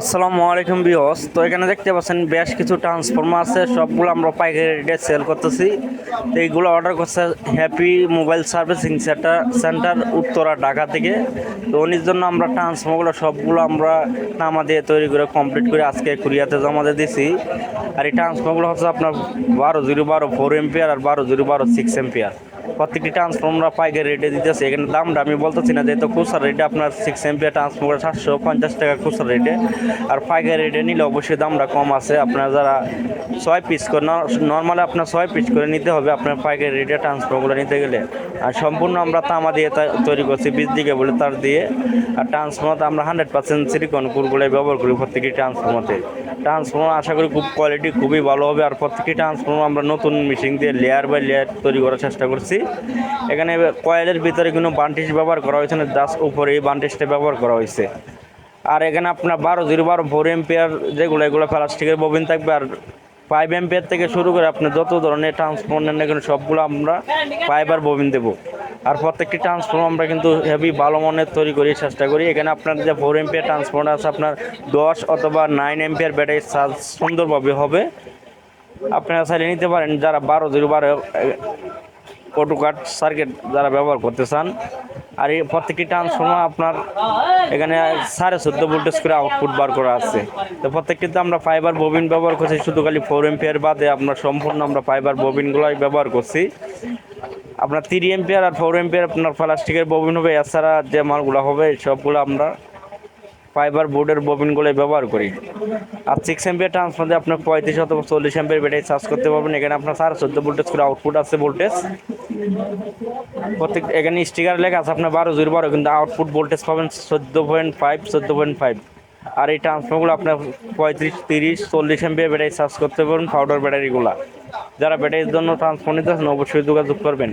আসসালামু আলাইকুম বিহস তো এখানে দেখতে পাচ্ছেন বেশ কিছু ট্রান্সফর্মার আছে, সবগুলো আমরা পাইকারি রেটে সেল করতেছি। তো এইগুলো অর্ডার করছে Happy Mobile Servicing Centre centre Uttara, Dhaka থেকে। তো উনির জন্য আমরা ট্রান্সফর্মারগুলো সবগুলো আমরা নামা দিয়ে তৈরি করে কমপ্লিট করে আজকে কুরিয়াতে জমা দিয়ে দিছি। আর এই ট্রান্সফর্মারগুলো হচ্ছে আপনার বারো জিরো বারো ফোর এম্পিয়ার আর বারো জিরো বারো সিক্স এম্পিয়ার প্রত্যেকটি ট্রান্সফর্মার পাইকারি রেটে দিতেছে। এখানে দামটা আমি বলতেছি না, যেহেতু খুচরা রেটে আপনার সিক্স এমপিয়ার ট্রান্সফর্মার সাতশো পঞ্চাশ টাকা খুচরা রেটে আর পাইকারি রেটে নিলে অবশ্যই দামটা কম আছে। আপনার যারা ছয় পিস করে নর্মালি আপনার ছয় পিস করে নিতে হবে আপনার পাইকারি রেটে ট্রান্সফর্মারগুলো নিতে গেলে। আর সম্পূর্ণ আমরা তামা দিয়ে তৈরি করছি, বীজ দিকে বলে তার দিয়ে। আর ট্রান্সফর্মার আমরা হান্ড্রেড পার্সেন্ট সিলিকন কুরগুলো ব্যবহার করি প্রত্যেকটি ট্রান্সফর্মারতে ট্রান্সফর্মার আশা করি খুব কোয়ালিটি খুবই ভালো হবে। আর প্রত্যেকটি ট্রান্সফর্মার আমরা নতুন মেশিন দিয়ে লেয়ার বাই লেয়ার তৈরি করার চেষ্টা করছি। এখানে কয়েলের ভিতরে কোনো বান্টিস ব্যবহার করা হয়েছে না দাস উপরে এই বান্টিসটা ব্যবহার করা হয়েছে। আর এখানে আপনার বারো জিরো বারো ফোর এম্পিয়ার যেগুলো, এগুলো প্লাস্টিকের ববিন থাকবে। আর ফাইভ এম্পিয়ার থেকে শুরু করে আপনি যত ধরনের ট্রান্সফর্মার নেন না কেন, সবগুলো আমরা ফাইবার ববিন দেবো। আর প্রত্যেকটি ট্রান্সফর্মার আমরা কিন্তু হেভি ভালো মনের তৈরি করি চেষ্টা করি। এখানে আপনার যে ফোর এম্পিয়ার ট্রান্সফর্মার আছে, আপনার দশ অথবা নাইন এম্পিয়ার ব্যাটারি চার্জ সুন্দরভাবে হবে। আপনারা চাইলে নিতে পারেন, যারা বারো জিরো বারো অটো কাট সার্কিট যারা ব্যবহার করতে চান আর এই প্রত্যেকটি ট্রান্সফর্মার আপনার এখানে সাড়ে চোদ্দ ভোল্টেজ করে আউটপুট বার করা আছে। তো প্রত্যেকটিতে আমরা ফাইবার ববিন ব্যবহার করছি, শুধু খালি ফোর এম্পিয়ার বাদে আপনার সম্পূর্ণ আমরা ফাইবার ববিনগুলোই ব্যবহার করছি। আপনার থ্রি এম্পিয়ার আর ফোর এম্পিয়ার আপনার প্লাস্টিকের ববিন হবে, এছাড়া যে মালগুলো হবে, সবগুলো আমরা ফাইবার বোর্ডের ববিনগুলো ব্যবহার করি। আর সিক্স এম্পিয়ার ট্রান্সফার আপনার পঁয়ত্রিশ অথবা চল্লিশ এম্পিয়ার ব্যাটারি চার্জ করতে পারবেন। এখানে আপনার সাড়ে চোদ্দ ভোল্টেজ করে আউটপুট আছে ভোল্টেজ প্রত্যেক, এখানে স্টিকার লেখা আছে, আপনার বারো জিরো বারো, কিন্তু আউটপুট ভোল্টেজ পাবেন চোদ্দ পয়েন্ট ফাইভ চোদ্দ পয়েন্ট ফাইভ আর এই ট্রান্সফারগুলো আপনার পঁয়ত্রিশ, তিরিশ, চল্লিশ এম্পিয়ার ব্যাটারি চার্জ করতে পারবেন পাউডার ব্যাটারিগুলো যারা ব্যাটারির জন্য ট্রান্সফার নিতে অবশ্যই যোগাযোগ করবেন।